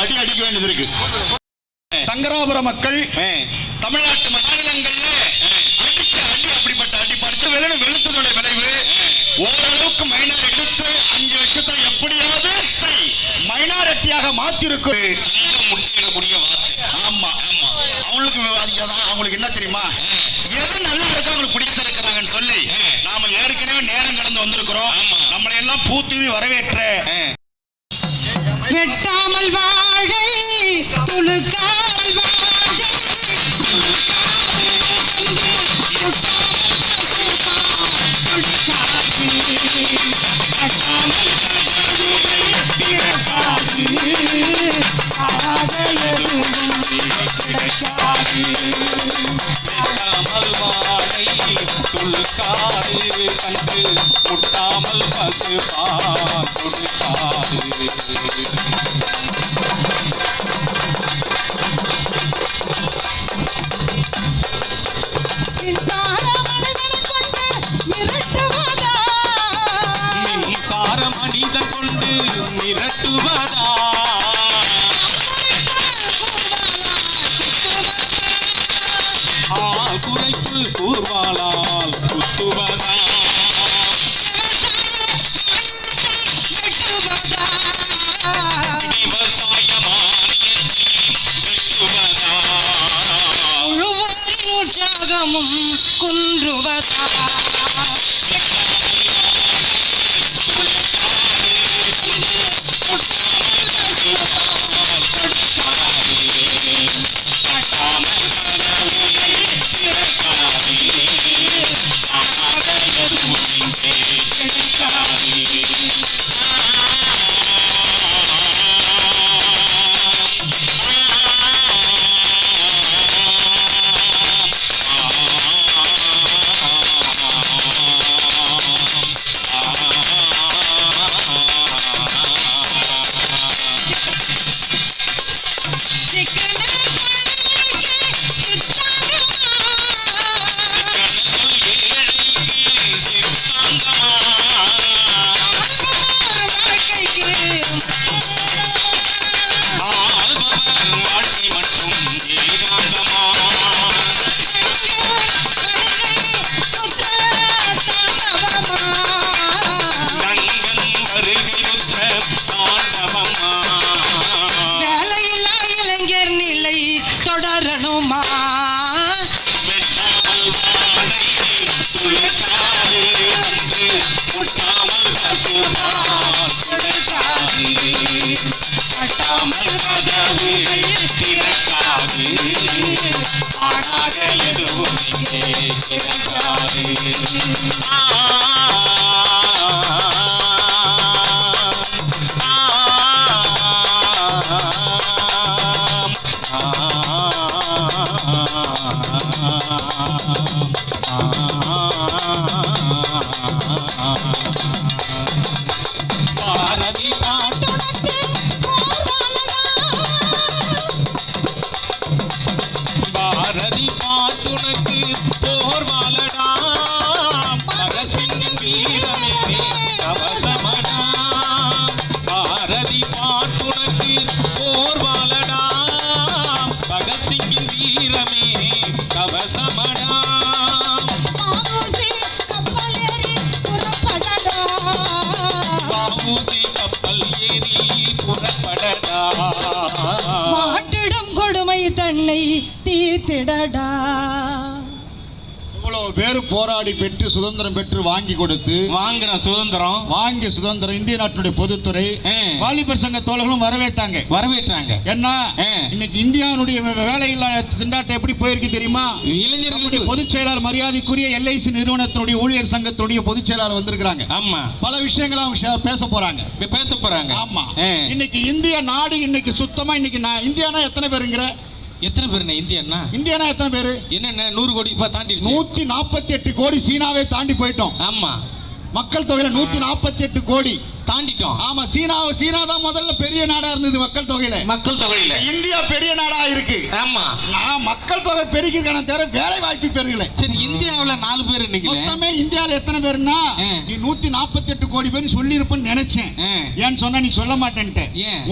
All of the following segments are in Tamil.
அடி அடிக்க வேண்டியது இருக்கு. சங்கராபுர மக்கள் தமிழ்நாட்டு மாநிலங்கள்ல அடிச்ச அடி அப்படிப்பட்ட அடி படிச்ச விலனு வெளுத்ததோட விளைவு. ஓரளவுக்கு மைனார் எடுத்து அஞ்சு வருஷத்தை எப்படியாவது மைனாரிட்டியாக மாத்திருக்கும் தங்கம் முட்டையிடக்கூடிய வார்த்தை ஆமா. ஆமா. அவங்களுக்கு அவங்களுக்கு என்ன தெரியுமா? எது நல்லா இருக்கோ அவங்களுக்கு பிடிச்ச இருக்கிறாங்கன்னு சொல்லி நாம ஏற்கனவே நேரம் கடந்து வந்திருக்கிறோம். நம்மளை எல்லாம் பூத்துவி வரவேற்ற வெட்டாமல் வாழை துளுக்காமல் வாழை. துளுக்காது கண்டு முட்டாமல் பசுபால் கொடுக்காது কথা தன்னை தீர்த்திடடா. இவ்வளவு பேர் போராடி பெற்று சுதந்திரம் பெற்று வாங்கி கொடுத்து வாங்கின சுதந்திரம் வாங்கிய சுதந்திரம் இந்திய நாட்டினுடைய பொதுத்துறை. வாலிபர் சங்க தோழர்களும் வரவேற்றாங்க. வரவேற்றாங்க. என்ன. இன்னைக்கு இந்தியாவுடைய வேலையில்லா திண்டாட்டம் எப்படி போயிருக்கு தெரியுமா? இளைஞர்களுடைய பொதுச் செயலாளர் மரியாதைக்குரிய எல்ஐசி நிறுவனத்தினுடைய ஊழியர் சங்கத்தினுடைய பொதுச் செயலாளர் வந்திருக்கிறாங்க. ஆமா. பல விஷயங்களை அவங்க பேச போறாங்க. பேச போறாங்க. ஆமா. இன்னைக்கு இந்திய நாடு இன்னைக்கு சுத்தமா இன்னைக்கு நான் இந்தியானா எத்தனை பேருங்கிற? எத்தனை பேருண்ணே இந்தியன்னா இந்தியானா எத்தனை பேரு? என்னென்ன நூறு கோடி இப்ப தாண்டிடுச்சு. நூத்தி நாற்பத்தி எட்டு கோடி சீனாவை தாண்டி போயிட்டோம். ஆமா. மக்கள் தொகையில நூத்தி நாற்பத்தி எட்டு கோடி. தாண்டிட்டோம். ஆமா சீனா சீனா தான் முதல்ல பெரிய நாடா இருந்தது மக்கள் தொகையில. மக்கள் தொகையில. இந்தியா பெரிய நாடா இருக்கு. ஆமா. நான் மக்கள் தொகை பெருகிருக்கான தவிர வேலை வாய்ப்பு பெருகல. சரி இந்தியாவுல நாலு பேர் மொத்தமே இந்தியால எத்தனை பேருன்னா. நீ நூத்தி நாற்பத்தி எட்டு கோடி பேர் சொல்லி இருப்பேன்னு நினைச்சேன். ஏன்னு சொன்னா நீ சொல்ல மாட்டேன்ட்ட?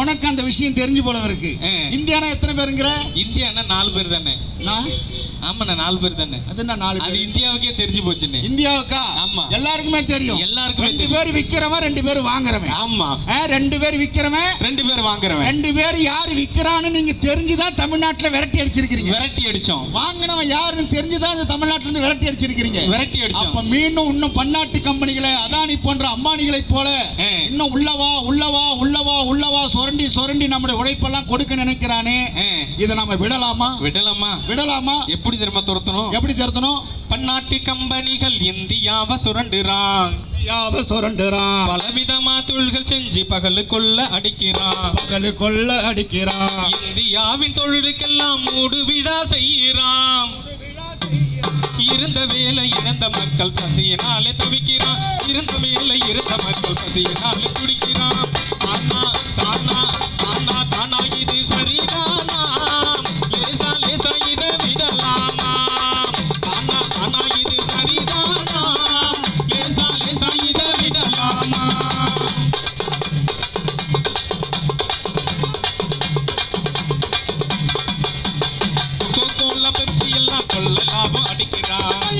உனக்கு அந்த விஷயம் தெரிஞ்சு போல இருக்கு. இந்தியானா எத்தனை பேருங்கிற? இந்தியான்னா நாலு பேர் தானே. நான்? ஆமாண்ணா நாலு பேர் தானே? அது என்ன நாலு அது இந்தியாவுக்கே தெரிஞ்சு போச்சுன்னு இந்தியாவுக்கா? ஆமா. எல்லாருக்குமே தெரியும். எல்லாருக்குமே ரெண்டு. பேர் விக்கிறவன் ரெண்டு பேர் வாங்குறவன். ஆமா. ரெண்டு பேர் விக்கிறவன் ரெண்டு பேர் வாங்குறவன். ரெண்டு பேர் யாரு விக்கிறான்னு நீங்க தெரிஞ்சுதான் தமிழ்நாட்டுல விரட்டி அடிச்சிருக்கீங்க விரட்டி அடிச்சோம். வாங்கினவன் யாருன்னு தெரிஞ்சுதான் இந்த தமிழ்நாட்டுல இருந்து விரட்டி அடிச்சிருக்கீங்க விரட்டி அடிச்சோம். அப்ப மீண்டும் இன்னும் பன்னாட்டு கம்பெனிகளை அதானி போன்ற அம்பானிகளை போல. இன்னும் உள்ளவா உள்ளவா சுரண்டி சுரண்டி நம்முடைய உழைப்பெல்லாம் கொடுக்க நினைக்கிறானே. இதை நம்ம விடலாமா? விடலாமா? விடலாமா? எப்படி தெரியுமா துரத்தணும்? எப்படி திருத்தணும்? பன்னாட்டு கம்பெனிகள் இந்தியாவை சுரண்டுறான். யாவ சுரண்டுறான். பலவிதமா தொழில்கள் செஞ்சு பகலுக்குள்ள அடிக்கிறான். பகலு கொள்ள அடிக்கிறான். இந்தியாவின் தொழிலுக்கெல்லாம் மூடுவிடா செய்யறான் இருந்த வேலை இழந்த மக்கள் பசியினாலே தவிக்கிறான். இருந்த வேலை இருந்த மக்கள் பசியினாலே துடிக்கிறான். தானா கொள்ள லாபம் அடிக்கிறான்.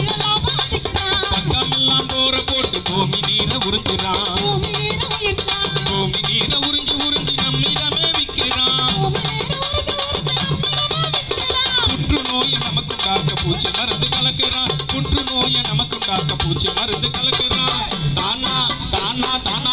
பக்கமெல்லாம் போற போட்டு பூமி நீரை உறிஞ்சுறான். பூமி நீர் உறிஞ்சு உறிஞ்சு நம்மிடமே விற்கிறான். புற்றுநோயை நமக்குண்டாக்க பூச்சி மருந்து கலக்கிறான். புற்றுநோயை நமக்குண்டாக்க பூச்சி மருந்து கலக்கிறான். தானா தானா தானா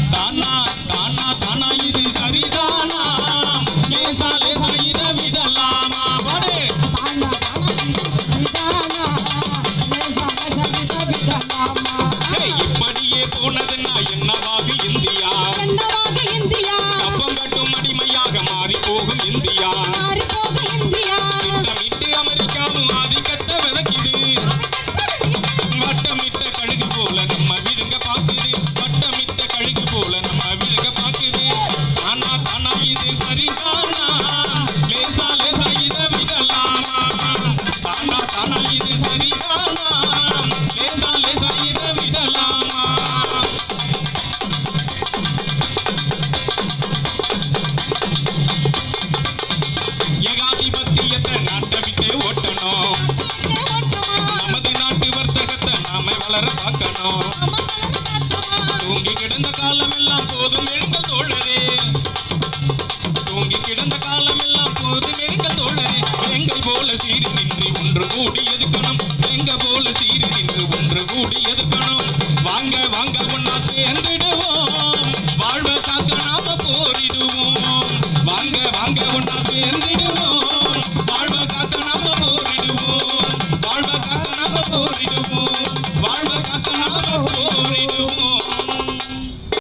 பார்க்கணும். தூங்கி கிடந்த காலம் எல்லாம் போதும் எழுங்கள் தோழரே. தூங்கி கிடந்த காலம் எல்லாம் போதும் எழுங்கள் தோழரே. எங்கள் போல சீறி நின்று ஒன்று கூடி எதுக்கணும் எங்க போல சீறி நின்று ஒன்று கூடி எதுக்கணும் வாங்க வாங்க ஒன்னா சேர்ந்துடுவோம்.